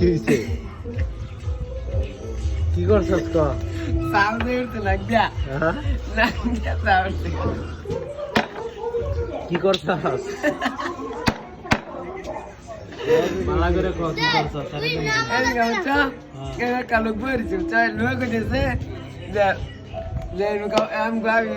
কি হইছে? কি করছস ক? সাউন্ড উঠতে লাগবে হ্যাঁ? না সাউন্ড কি করছস? মালা করে ক কি করছস? আরে তুমি এই গাউটা কে কালো বইছে চাই লোক কইছে যে যে নুকা আম গাবি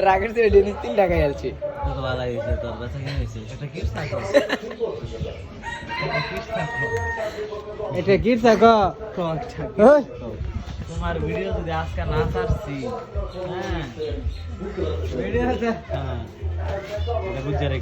রাগের থেকে জিনিস তিন টাকা গেলছি ভালো হইছে তোর ব্যথা এটা কি থাকো এটা কি থাকো তোমার ভিডিও যদি আজকে না ছাড়ছি হ্যাঁ। ভিডিও হ্যাঁ। এটা বুঝে রেখে